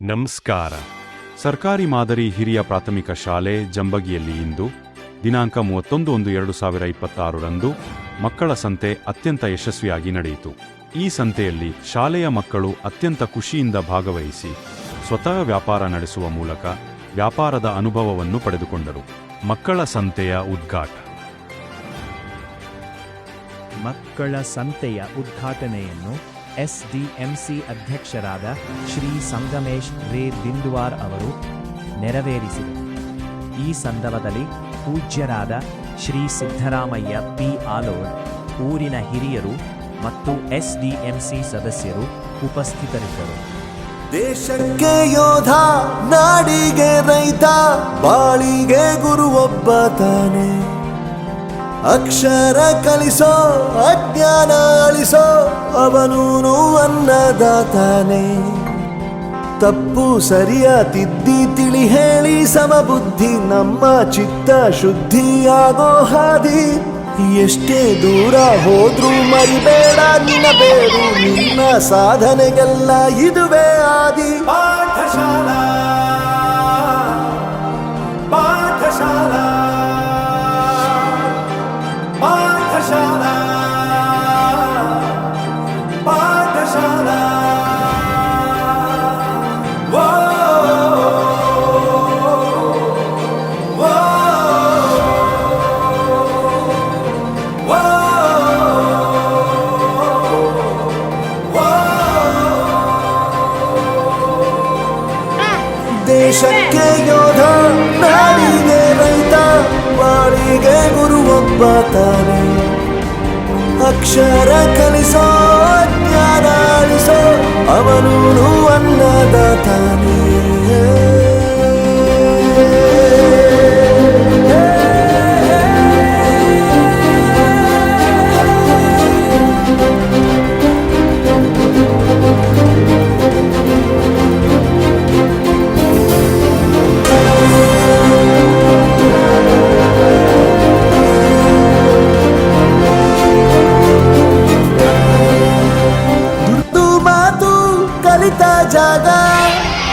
ನಮಸ್ಕಾರ. ಸರ್ಕಾರಿ ಮಾದರಿ ಹಿರಿಯ ಪ್ರಾಥಮಿಕ ಶಾಲೆ ಜಂಬಗಿಯಲ್ಲಿ ಇಂದು ದಿನಾಂಕ ಮೂವತ್ತೊಂದು ಒಂದು ಎರಡು ಸಾವಿರ ಇಪ್ಪತ್ತಾರರಂದು ಮಕ್ಕಳ ಸಂತೆ ಅತ್ಯಂತ ಯಶಸ್ವಿಯಾಗಿ ನಡೆಯಿತು. ಈ ಸಂತೆಯಲ್ಲಿ ಶಾಲೆಯ ಮಕ್ಕಳು ಅತ್ಯಂತ ಖುಷಿಯಿಂದ ಭಾಗವಹಿಸಿ ಸ್ವತಃ ವ್ಯಾಪಾರ ನಡೆಸುವ ಮೂಲಕ ವ್ಯಾಪಾರದ ಅನುಭವವನ್ನು ಪಡೆದುಕೊಂಡರು. ಮಕ್ಕಳ ಸಂತೆಯ ಉದ್ಘಾಟ. ಮಕ್ಕಳ ಸಂತೆಯ ಉದ್ಘಾಟನೆಯನ್ನು ಎಸ್ಡಿಎಂಸಿ ಅಧ್ಯಕ್ಷರಾದ ಶ್ರೀ ಸಂಗಮೇಶ್ ರೇ ದಿಂದುವಾರ್ ಅವರು ನೆರವೇರಿಸಿದರು. ಈ ಸಂದರ್ಭದಲ್ಲಿ ಪೂಜ್ಯರಾದ ಶ್ರೀ ಸಿದ್ದರಾಮಯ್ಯ ಪಿ ಆಲೋಡ್ ಊರಿನ ಹಿರಿಯರು ಮತ್ತು ಎಸ್ಡಿಎಂಸಿ ಸದಸ್ಯರು ಉಪಸ್ಥಿತರಿದ್ದರು. ದೇಶಕ್ಕೆ ಯೋಧ, ನಾಡಿಗೆ ರೈತ, ಬಾಳಿಗೆ ಗುರು ಒಬ್ಬ ತಾನೆ. ಅಕ್ಷರ ಕಲಿಸೋ, ಅಜ್ಞಾನ ಅಳಿಸೋ, ಅವನು ಅನ್ನದಾತಾನೆ ತಪ್ಪು ಸರಿಯ ತಿದ್ದಿ ತಿಳಿ ಹೇಳಿ, ಸಮಬುದ್ಧಿ ನಮ್ಮ ಚಿತ್ತ ಶುದ್ಧಿಯಾಗೋ ಹಾದಿ. ಎಷ್ಟೇ ದೂರ ಹೋದ್ರೂ ಮರಿಬೇಡ, ನಿನ್ನ ಬೇಡು ನಿನ್ನ ಸಾಧನೆಗೆಲ್ಲ ಇದುವೇ ಆದಿ. ಪಾಠಶಾಲಾ ದೇಶಕ್ಕೆ ಯೋಧ ನಾಡಿಗೆ ರೈತ ಬಾಳಿಗೆ ಗುರು ಒಬ್ಬ ತಾನೆ. ಅಕ್ಷರ ಕಲಿಸೋ ಜ್ಞಾನ ಅಳಿಸೋ ಅವನು ಅನ್ನದಾತಾನೆ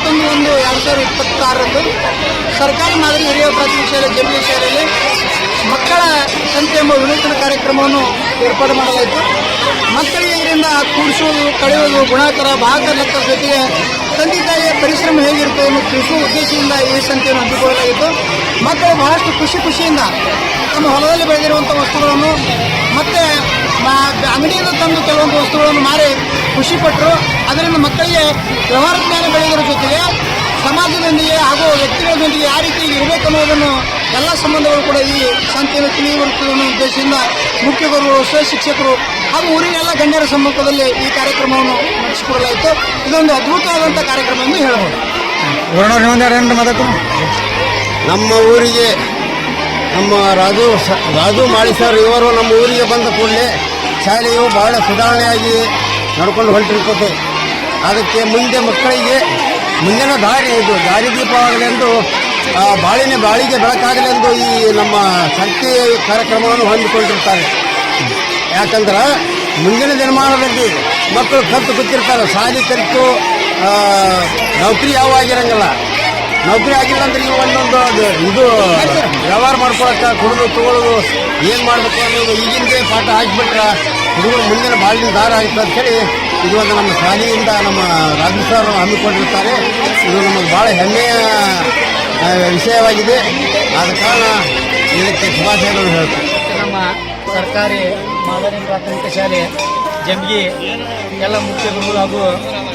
ಮೂವತ್ತೊಂದು ಒಂದು ಎರಡು ಸಾವಿರದ ಇಪ್ಪತ್ತಾರರಂದು ಸರ್ಕಾರಿ ಮಾದರಿ ಹಿರಿಯ ಪ್ರಾಥಮಿಕ ಶಾಲೆ ಜಂಬಿ ಶಾಲೆಯಲ್ಲಿ ಮಕ್ಕಳ ಸಂತೆ ಎಂಬ ವಿನೂತನ ಕಾರ್ಯಕ್ರಮವನ್ನು ಏರ್ಪಾಡು ಮಾಡಲಾಯಿತು. ಮಕ್ಕಳಿಗೆ ಇದರಿಂದ ಕೂಡಿಸುವುದು ಕಳೆಯೋದು ಗುಣಾಕಾರ ಭಾಗ ಲೆಕ್ಕದ ಜೊತೆಗೆ ತಂದೆ ತಾಯಿಯ ಪರಿಶ್ರಮ ಹೇಗಿರುತ್ತೆ ಎಂದು ತಿಳಿಸುವ ಉದ್ದೇಶದಿಂದ ಈ ಸಂತೆಯನ್ನು ಹಮ್ಮಿಕೊಳ್ಳಲಾಗಿತ್ತು. ಮಕ್ಕಳು ಬಹಳಷ್ಟು ಖುಷಿ ಖುಷಿಯಿಂದ ತಮ್ಮ ಹೊಲದಲ್ಲಿ ಬೆಳೆದಿರುವಂಥ ವಸ್ತುಗಳನ್ನು ಮತ್ತು ಅಂಗಡಿಯಿಂದ ತಂದು ಕೆಲವೊಂದು ವಸ್ತುಗಳನ್ನು ಮಾರಿ ಖುಷಿಪಟ್ಟರು ಅದರಿಂದ ಮಕ್ಕಳಿಗೆ ವ್ಯವಹಾರ ಜ್ಞಾನ ಬೆಳೆಯೋದ್ರ ಜೊತೆಗೆ ಸಮಾಜದೊಂದಿಗೆ ಹಾಗೂ ವ್ಯಕ್ತಿಗಳೊಂದಿಗೆ ಯಾವ ರೀತಿ ಇರಬೇಕು ಅನ್ನೋದನ್ನು ಎಲ್ಲ ಸಂಬಂಧಗಳು ಕೂಡ ಈ ಸಂತೆಯನ್ನು ತಿಳಿಯುವಂತ ಅನ್ನೋ ಉದ್ದೇಶದಿಂದ ಮುಖ್ಯ ಗುರುಗಳು ಸಹ ಶಿಕ್ಷಕರು ಹಾಗೂ ಊರಿನ ಎಲ್ಲ ಗಣ್ಯರ ಸಮ್ಮುಖದಲ್ಲಿ ಈ ಕಾರ್ಯಕ್ರಮವನ್ನು ನಡೆಸಿಕೊಡಲಾಯಿತು. ಇದೊಂದು ಅದ್ಭುತವಾದಂಥ ಕಾರ್ಯಕ್ರಮ ಎಂದು ಹೇಳಬಹುದು. ನಮ್ಮ ಊರಿಗೆ ನಮ್ಮ ರಾಜು ಸ- ರಾಜು ಮಾಳಿ ಸರ್ ಇವರು ನಮ್ಮ ಊರಿಗೆ ಬಂದ ಕೂಡಲೇ ಶಾಲೆಯು ಬಹಳ ಸುಧಾರಣೆಯಾಗಿ ನಡ್ಕೊಂಡು ಹೊರಟಿರ್ತದೆ. ಅದಕ್ಕೆ ಮುಂದೆ ಮಕ್ಕಳಿಗೆ ಮುಂದಿನ ದಾರಿ ಇದು. ದಾರಿದೀಪವಾಗಲೆಂದು ಆ, ಬಾಳಿನ ಬಾಳಿಗೆ ಬೆಳಕಾಗಲೆಂದು ಈ ನಮ್ಮ ಶಕ್ತಿ ಕಾರ್ಯಕ್ರಮವನ್ನು ಹೊಂದಿಕೊಂಡಿರ್ತಾರೆ. ಯಾಕಂದ್ರೆ ಮುಂದಿನ ದಿನಮಾನದಲ್ಲಿ ಮಕ್ಕಳು ಕತ್ತು ಕೂತಿರ್ತಾರೆ. ಶಾಲೆ ಕಲಿತು ನೌಕರಿ ಯಾವ ಆಗಿರಂಗಿಲ್ಲ. ನೌಕರಿ ಆಗಿಲ್ಲ ಅಂದ್ರೆ ಈಗ ಒಂದೊಂದು ಇದು ವ್ಯವಹಾರ ಮಾಡ್ಕೊಳಕ್ಕೆ ಕುಡಿದು ತಗೊಳ್ಳೋದು ಏನು ಮಾಡಬೇಕು ಅನ್ನೋದು ಈಗಿಂದೇ ಪಾಠ ಹಾಕಿಬಿಟ್ರೆ ಹುಡುಗರು ಮುಂದಿನ ಬಾಳಿನ ದಾರ ಆಯ್ತು ಅಂತ ಹೇಳಿ ಇದು ಒಂದು ನಮ್ಮ ಶಾಲೆಯಿಂದ ನಮ್ಮ ರಾಜ್ಯ ಸರ್ ಹಮ್ಮಿಕೊಂಡಿರ್ತಾರೆ. ಇದು ನಮಗೆ ಭಾಳ ಹೆಮ್ಮೆಯ ವಿಷಯವಾಗಿದೆ. ಆದ ಕಾರಣ ಇದಕ್ಕೆ ಶುಭಾಶಯಗಳು ಹೇಳ್ತಾರೆ ನಮ್ಮ ಸರ್ಕಾರಿ ಮಾದರಿ ಪ್ರಾಥಮಿಕ ಶಾಲೆ ಜಮ್ಗಿ ಎಲ್ಲ ಮುಖ್ಯ ಗುರುಗಳು ಹಾಗೂ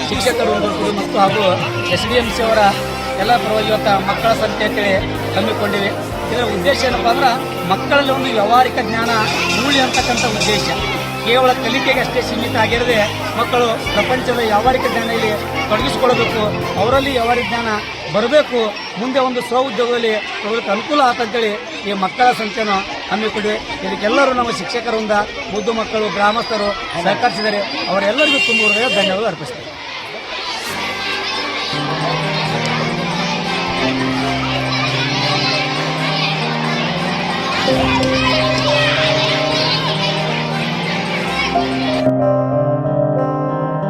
ಶಿಕ್ಷಕರು ಮತ್ತು ಹಾಗೂ ಎಸ್ ಡಿ ಎಂ ಸಿ ಅವರ ಎಲ್ಲ ಪರವಾಗಿ ಇವತ್ತು ಮಕ್ಕಳ ಸಂತೆ ಅಂತೇಳಿ ಹಮ್ಮಿಕೊಂಡಿವೆ. ಇದರ ಉದ್ದೇಶ ಏನಪ್ಪ ಅಂದ್ರೆ ಮಕ್ಕಳಲ್ಲಿ ಒಂದು ವ್ಯವಹಾರಿಕ ಜ್ಞಾನ ಮೂಳಿ ಅಂತಕ್ಕಂಥ ಉದ್ದೇಶ. ಕೇವಲ ಕಲಿಕೆಗೆ ಅಷ್ಟೇ ಸೀಮಿತ ಆಗಿರದೆ ಮಕ್ಕಳು ಪ್ರಪಂಚದ ಜ್ಞಾನ ಇಲ್ಲಿ ತೊಡಗಿಸಿಕೊಳ್ಳಬೇಕು, ಅವರಲ್ಲಿ ವ್ಯಾವಹಾರಿಕ ಜ್ಞಾನ ಬರಬೇಕು, ಮುಂದೆ ಒಂದು ಸ್ವ ಉದ್ಯೋಗದಲ್ಲಿ ತೊಗೊಳಕ್ಕೆ ಅನುಕೂಲ ಆತಂತೇಳಿ ಈ ಮಕ್ಕಳ ಸಂಖ್ಯೆಯನ್ನು ಹಮ್ಮಿಕೊಡಿ ಇದಕ್ಕೆಲ್ಲರೂ ನಮ್ಮ ಶಿಕ್ಷಕರಿಂದ ಮುದ್ದು ಮಕ್ಕಳು, ಗ್ರಾಮಸ್ಥರು ಸಹಕರಿಸಿದರೆ ಅವರೆಲ್ಲರಿಗೂ ತುಂಬ ಧನ್ಯವಾದ ಅರ್ಪಿಸ್ತೇವೆ